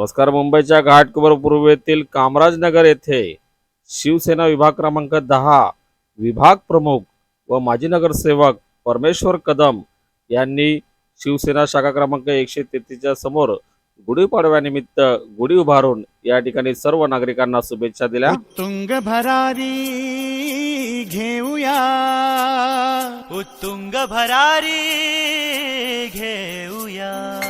नमस्कार मुंबईच्या घाटकोपर पूर्वेतील कामराजनगर येथे शिवसेना विभाग क्रमांक दहा विभाग प्रमुख व माजी नगरसेवक परमेश्वर कदम यांनी शिवसेना शाखा क्रमांक एकशे तेहतीसच्या समोर गुढीपाडव्यानिमित्त गुढी उभारून या ठिकाणी सर्व नागरिकांना शुभेच्छा दिल्या. तुंग भरारी घेऊया. उत्तुंग भरारी घेऊया.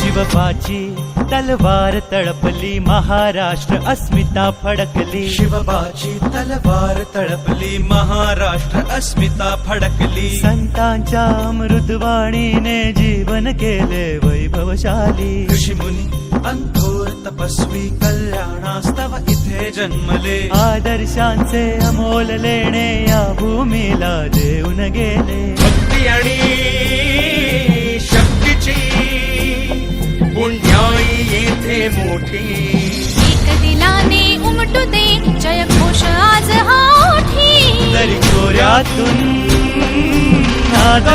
शिवबाची तलवार तळपली महाराष्ट्र अस्मिता फडकली. शिवबाची तलवार तळपली महाराष्ट्र अस्मिता फडकली. संतांच्या अमृतवाणीने जीवन केले वैभवशाली. ऋषीमुनी अंथोर तपस्वी कल्याणास्तव इथे जन्मले. आदर्शांचे अमोल लेणे या भूमीला देऊन गेले. भक्ती आणि शक्तीची पुण्याई येथे मोठी. एक दिलाने उमटू दे जय घोष आज हा तरी खोऱ्यातून नाद